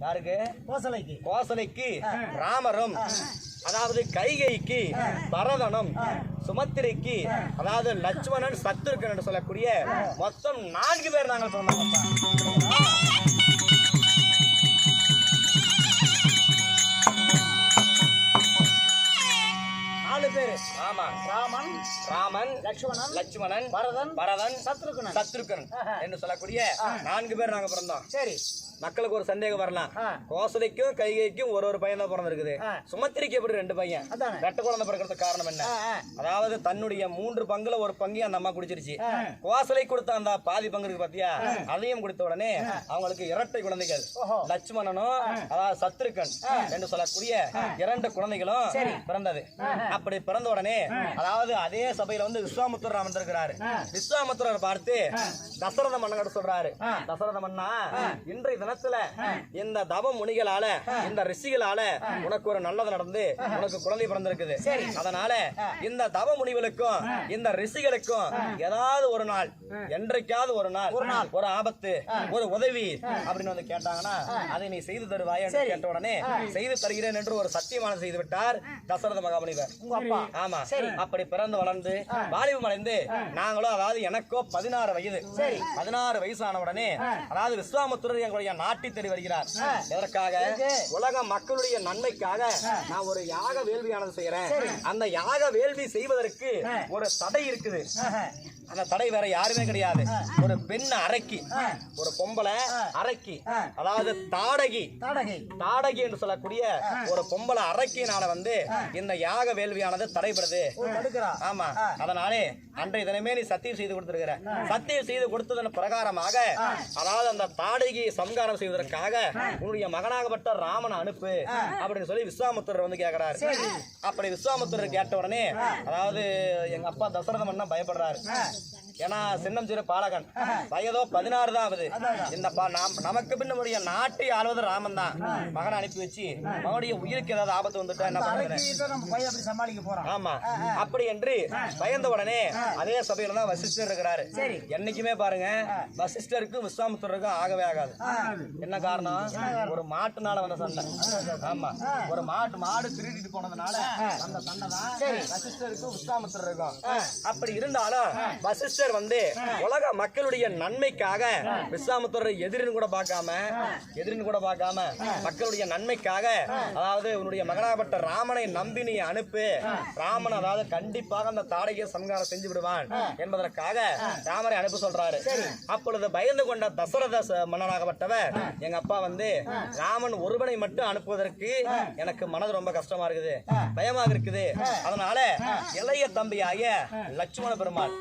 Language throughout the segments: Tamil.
யாருக்கு? கோசலைக்கு. கோசலைக்கு ராமரும் அதாவது கைகைக்கு பரதனும் சுமத்திரைக்கு அதாவது லட்சுமணன் சத்துருக்கன் என்று சொல்லக்கூடிய மொத்தம் நான்கு பேர் நாங்கள் சொன்னோம் ஆமா ராமன். ராமன் லக்ஷ்மணன் லட்சுமணன் பரதன் பரதன் சத்ருகுணன் சத்ருக்கன் என்று சொல்லக்கூடிய நான்கு பேர் நாங்க பிறந்தோம். சரி. மக்களுக்கு ஒரு சந்தேகம் வரலாம். கோசலைக்கும் கைகைக்கும் ஒரு ஒரு பையன் தான் பிறந்திருக்குது. சுமத்திரிக்கு எப்படி ரெண்டு பையன். ரெட்ட குழந்தை பிறக்கிறதுக்கு காரணம் என்ன. அதாவது தன்னுடைய மூன்று பங்குல ஒரு பங்கையும் அந்த அம்மா குடிச்சிருச்சு. கோசலை கொடுத்த அந்த பாதி பங்கு இருக்கு பாத்தியா? அதையும் கொடுத்த உடனே அவங்களுக்கு இரட்டை குழந்தைகள். லட்சுமணனும் அதாவது சத்ருக்கன் என்று சொல்லக்கூடிய இரண்டு குழந்தைகளும் பிறந்தது. அப்படி பிறந்த உடனே அதாவது அதே சபையில வந்து விஸ்வாமுத்திரர் அமர்ந்திருக்கிறாரு விஸ்வாமுத்திரர் பார்த்து தசரத மன்னன் சொல்றாரு. தசரத மன்னா இன்றைய தினத்துல இந்த தவ முனிகளால இந்த ரிஷிகளால உனக்கு ஒரு நல்லது நடந்து உனக்கு குழந்தை பிறந்திருக்குது. அதனால இந்த தவ முனிகளுக்கும் இந்த ரிஷிகளுக்கும் ஏதாவது ஒரு நாள் என்றைக்காவது ஒரு நாள் ஒரு நாள். ஒரு ஆபத்து ஒரு உதவி அப்படின்னு வந்து கேட்டாங்கன்னா அதை நீ செய்து தருவாய் என்று கேட்ட உடனே செய்து தருகிறேன் என்று ஒரு சத்தியமான செய்து விட்டார் தசரத மகாமுனிவர். ஆமா. அப்படி பிறந்து வளர்ந்து வாலிபம் அடைந்து நாங்களும் அதாவது எனக்கோ பதினாறு வயது. பதினாறு வயசான உடனே அதாவது விஸ்வாமுத்திரர் எங்களுடைய நாட்டி தேடி வருகிறார். எதற்காக? உலக மக்களுடைய நன்மைக்காக நான் ஒரு யாக வேள்வியானது செய்யறேன். அந்த யாக வேள்வி செய்வதற்கு ஒரு தடை இருக்குது. அந்த தடை வேற யாருமே கிடையாது. ஒரு பெண் அரைக்கி ஒரு பொம்பளை அரைக்கி அதாவது தாடகி தாடகை. என்று சொல்லக்கூடிய ஒரு பொம்பளை அரக்கினால வந்து இந்த யாக வேள்வியானது தடைபடுது. ஆமா. அதனாலே அன்றைய தினமே நீ சத்தியம் செய்து கொடுத்திருக்கிற. சத்தியம் செய்து கொடுத்ததன் பிரகாரமாக அதாவது அந்த தாடகி சம்காரம் செய்வதற்காக உன்னுடைய மகனாகப்பட்ட ராமனை அனுப்பு அப்படின்னு சொல்லி விஸ்வாமுத்திரர் வந்து கேக்குறாரு. அப்படி விஸ்வாமுத்திரர் கேட்ட உடனே அதாவது எங்க அப்பா தசரத மன்னன் பயப்படுறாரு. that. ஏன்னா சின்னம் சிறு பாலகன். வயதோ பதினாறு தான் ஆகுது. இந்த நமக்கு பின் நம்முடைய நாட்டை ஆளுவது ராமன் தான். மகனை அனுப்பி வச்சு மகனுடைய உயிருக்கு ஏதாவது ஆபத்து வந்துட்டா என்ன சமாளிக்க போறான் ஆமா. அப்படி என்று பயந்த உடனே அதே சபையில தான் வசிஷ்டர் இருக்கிறாரு. என்னைக்குமே பாருங்க வசிஷ்டருக்கும் விஸ்வாமித்திரருக்கும் ஆகவே ஆகாது. என்ன காரணம்? ஒரு மாட்டுனால வந்த சண்டை. ஆமா. ஒரு மாட்டு மாடு திருடிட்டு போனதுனால அந்த சண்டை தான் வசிஷ்டருக்கும் விஸ்வாமித்திரருக்கும். அப்படி இருந்தாலும் வசிஷ்டர் வந்து உலக மக்களுடைய நன்மைக்காக விஸ்வாமித்திரரை எதிரின்னு கூட பார்க்காம எதிரின்னு கூட பார்க்காம மக்களுடைய நன்மைக்காக அதாவது உன்னுடைய மகனாகப்பட்ட ராமனை நம்பி நீ அனுப்பு ராமன் அதாவது கண்டிப்பாக அந்த தாடகையை சம்காரம் செஞ்சு விடுவான் என்பதற்காக ராமரை அனுப்ப சொல்றாரு. அப்பொழுது பயந்து கொண்ட தசரத மன்னனாகப்பட்டவர் எங்க அப்பா வந்து ராமன் ஒருவனை மட்டும் அனுப்புவதற்கு எனக்கு மனது ரொம்ப கஷ்டமா இருக்குது பயமாக இருக்குது. அதனால இளைய தம்பியாகிய லட்சுமண பெருமாள்.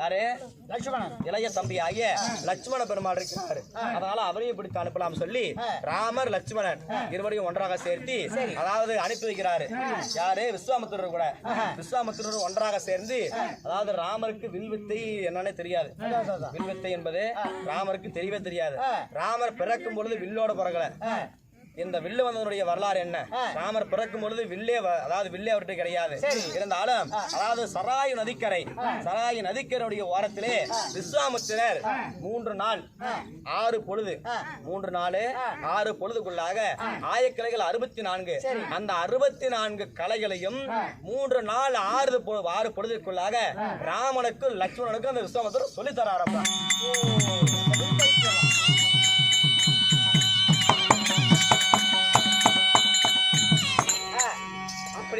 யாரு? லட்சுமணன் இளைய தம்பியாகிய லட்சுமண பெருமாள் இருக்கிறாரு. அதனால அவரையும் பிடித்து அனுப்பலாம் சொல்லி ராமர் லட்சுமணன் இருவரையும் ஒன்றாக சேர்த்து அதாவது அனுப்பி வைக்கிறாரு. யாரு? விஸ்வாமித்திரர் கூட. விஸ்வாமித்திரர் ஒன்றாக சேர்ந்து அதாவது ராமருக்கு வில்வித்தை என்னன்னே தெரியாது. வில்வித்தை என்பது ராமருக்கு தெரியவே தெரியாது. ராமர் பிறக்கும் பொழுது வில்லோட பிறகல இந்த வில்லு வந்ததனுடைய வரலாறு என்ன? ராமர் பிறக்கும் பொழுது வில்லே அதாவது வில்லே அவர்கிட்ட கிடையாது. இருந்தாலும் அதாவது சராயு நதிக்கரை சராயு நதிக்கரையுடைய ஓரத்திலே விஸ்வாமித்திரர் மூன்று நாள் ஆறு பொழுது மூன்று நாள் ஆறு பொழுதுக்குள்ளாக ஆயக்கிளைகள் அறுபத்தி நான்கு அந்த அறுபத்தி நான்கு கலைகளையும் மூன்று நாள் ஆறு ஆறு பொழுதுக்குள்ளாக ராமனுக்கும் லட்சுமணனுக்கும் அந்த விஸ்வாமித்திரர் சொல்லித் தர ஆரம்பிச்சார்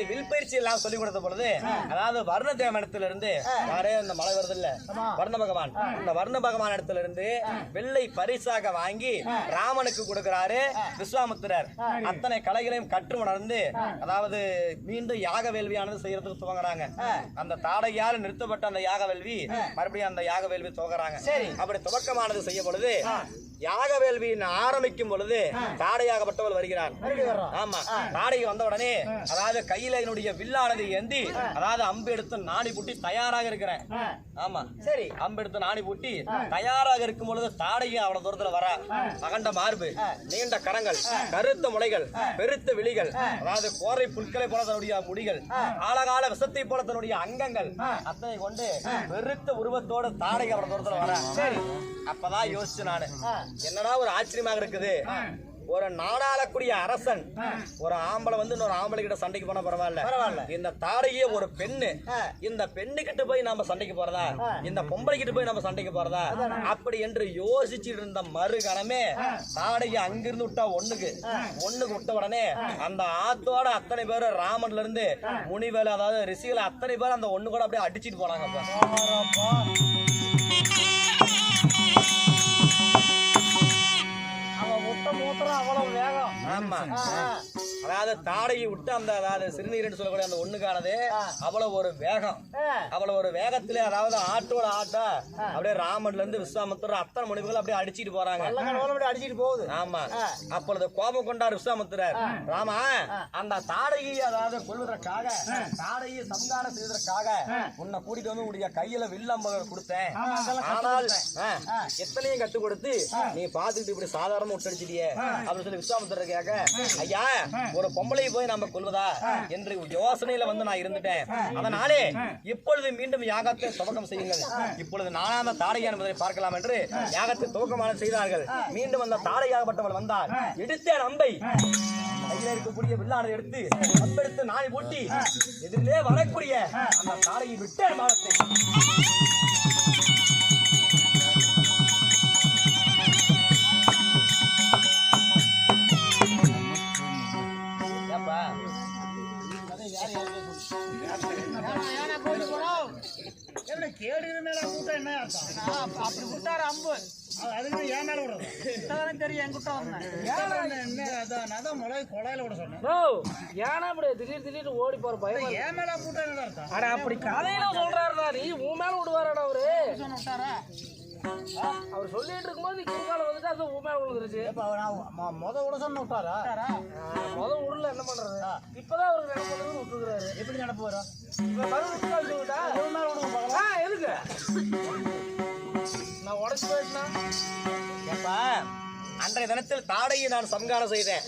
அப்படி வில் பயிற்சி எல்லாம் சொல்லி கொடுத்த பொழுது அதாவது வர்ண தேவனத்துல இருந்து யாரே இந்த மலை வருது இல்ல வர்ண பகவான். இந்த வர்ண பகவான் இடத்துல இருந்து வெள்ளை பரிசாக வாங்கி ராமனுக்கு கொடுக்கிறாரு விஸ்வாமித்திரர். அத்தனை கலைகளையும் கற்று உணர்ந்து அதாவது மீண்டும் யாக வேள்வியானது செய்யறதுக்கு துவங்குறாங்க. அந்த தாடையால் நிறுத்தப்பட்ட அந்த யாக வேள்வி மறுபடியும் அந்த யாக வேள்வி துவங்குறாங்க அப்படி துவக்கமானது செய்ய பொழுது யாக வேள்வியின் ஆரம்பிக்கும் பொழுது தாடையாகப்பட்டவள் வருகிறார் ஆமா. தாடைக்கு வந்த உடனே அதாவது கையில என்னுடைய வில்லானது ஏந்தி அதாவது அம்பு எடுத்து நாணி பூட்டி தயாராக இருக்கிறேன். ஆமா. சரி. அம்பு எடுத்து நாணி பூட்டி தயாராக இருக்கும் பொழுது தாடைக்கு அவ்வளவு தூரத்துல வர அகண்ட மார்பு நீண்ட கரங்கள் கருத்த முளைகள் பெருத்த விழிகள் அதாவது கோரை புற்களை போல தன்னுடைய முடிகள் ஆழகால விஷத்தை போல தன்னுடைய அங்கங்கள் அத்தனை கொண்டு பெருத்த உருவத்தோட தாடைக்கு அவ்வளவு தூரத்துல வர. சரி. அப்பதான் யோசிச்சு நானு. என்னடா ஒரு ஆச்சரியமாக இருக்குது? ஒரு நாடாளக்கூடிய அரசன் ஒரு ஆம்பளை வந்து இன்னொரு ஆம்பளை கிட்ட சண்டைக்கு போனா பரவாயில்ல. பரவாயில்ல. இந்த தாடையே ஒரு பெண்ணு. இந்த பெண்ணு கிட்ட போய் நாம சண்டைக்கு போறதா? இந்த பொம்பளை கிட்ட போய் நம்ம சண்டைக்கு போறதா? அப்படி என்று யோசிச்சுட்டு இருந்த மறுகணமே தாடையை அங்கிருந்து விட்டா ஒண்ணுக்கு. ஒண்ணுக்கு விட்ட உடனே அந்த ஆத்தோட அத்தனை பேரும் ராமன்ல இருந்து முனிவேல அதாவது ரிஷிகள் அத்தனை பேர் அந்த ஒண்ணு கூட அப்படியே அடிச்சிட்டு போனாங்க தாடையை விட்டு அந்த அதாவது சிறுநீர்னு சொல்லக்கூடிய அந்த ஒண்ணுக்கானது அவ்வளவு ஒரு வேகம். அவ்வளவு ஒரு வேகத்திலே அதாவது ஆட்டோட ஆட்டா அப்படியே ராமன்ல இருந்து விஸ்வாமித்திரர் அத்தனை மணிகள் அப்படியே அடிச்சிட்டு போறாங்க. அடிச்சிட்டு போகுது. ஆமா. அப்பொழுது கோபம் கொண்டார் விஸ்வாமித்திரர். ராமா அந்த தாடையை அதாவது கொள்வதற்காக தாடையை சம்காரம் செய்வதற்காக உன்னை கூட்டிட்டு வந்து உடைய கையில வில்லம்ப கொடுத்தேன். ஆனால் எத்தனையும் கத்து கொடுத்து நீ பாத்துக்கிட்டு இப்படி சாதாரண விட்டடிச்சிட்டியே அப்படின்னு சொல்லி விஸ்வாமித்திரர் கேட்க ஐயா ஒரு பொம்பளை போய் நம்ம கொள்வதா என்று யோசனையில வந்து நான் இருந்துட்டேன். அதனாலே இப்பொழுது மீண்டும் யாகத்தை துவக்கம் செய்யுங்கள். இப்பொழுது நானாம தாடை என்பதை பார்க்கலாம் என்று யாகத்தை துவக்கமான செய்தார்கள். மீண்டும் அந்த தாடையாகப்பட்டவள் வந்தார் எடுத்த நம்பை கையில இருக்கக்கூடிய வில்லானதை எடுத்து அம்பெடுத்து நாய் பூட்டி எதிரிலே வரக்கூடிய அந்த தாடையை விட்டேன் மானத்தை இப்படி திடீர் திடீர்னு ஓடி போற பயம் அப்படி கதையில சொல்றாருடா நீ. உன் மேல விடுவாரடா அவரு? அவர் சொல்லிட்டு இருக்கும்போது நீ குறுக்கால வந்துட்டு அது உன் மேல விழுந்துருச்சு. இப்ப நான் முத விட சொன்ன விட்டாரா? முத விடல என்ன பண்றது? இப்பதான் அவருக்கு பண்றது விட்டுருக்காரு எப்படி நடப்பு வரும்? இப்ப மறுபடியும் சொல்லிட்டா இவன் மேல விடுங்க ஆ எதுக்கு? நான் உடச்சு போயிட்டேன்னா ஏப்பா அன்றைய தினத்தில் தாடையை நான் சம்காரம் செய்தேன்.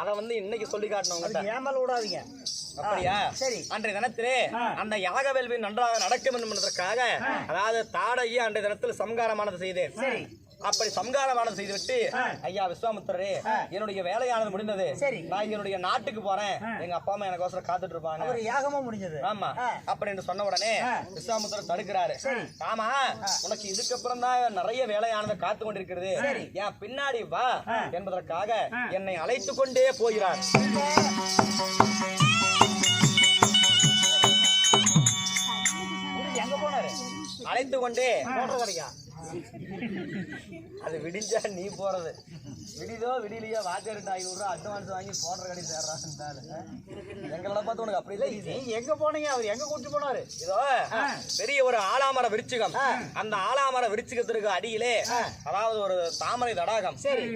அதை வந்து இன்னைக்கு சொல்லி காட்டணும் உங்ககிட்ட அதுக்கு ஏன் மேல விடாதீங்க? அப்படியா? சரி. அன்றைய தினத்திலே அந்த யாக வேள்வி நன்றாக நடக்கும் என்பதற்காக அதாவது தாடையை அன்றைய தினத்தில் சம்காரமானது செய்தேன். அப்படி சம்காரமானது செய்துவிட்டு ஐயா விஸ்வாமித்திரரே என்னுடைய வேலையானது முடிந்தது. நான் என்னுடைய நாட்டுக்கு போறேன். எங்க அப்பா அம்மா எனக்கோசரம் காத்துட்டு இருப்பாங்க ஒரு யாகமா முடிஞ்சது. ஆமா. ஆ. அப்படின்னு சொன்ன உடனே விஸ்வாமித்திரர் தடுக்கிறாரு. ஆமா உனக்கு இதுக்கப்புறம் தான் நிறைய வேலையானது காத்து கொண்டிருக்கிறது. என் பின்னாடி வா என்பதற்காக என்னை அழைத்து கொண்டே போகிறார் அழைத்து கொண்டே அது விடிஞ்சா நீ போறது. விடிதோ விடிலையோ வாத்தியார்கிட்ட ஐநூறு ரூபா அட்வான்ஸ் வாங்கி போடுற கடை சேர்றான் எங்களை பார்த்து உனக்கு அப்படி இல்லை நீ எங்க போனீங்க? அவர் எங்க கூட்டிட்டு போனாரு? இதோ பெரிய ஒரு ஆலாமர விருச்சிகம். அந்த ஆலாமர விருச்சிகத்திற்கு அடியிலே அதாவது ஒரு தாமரை தடாகம். சரி.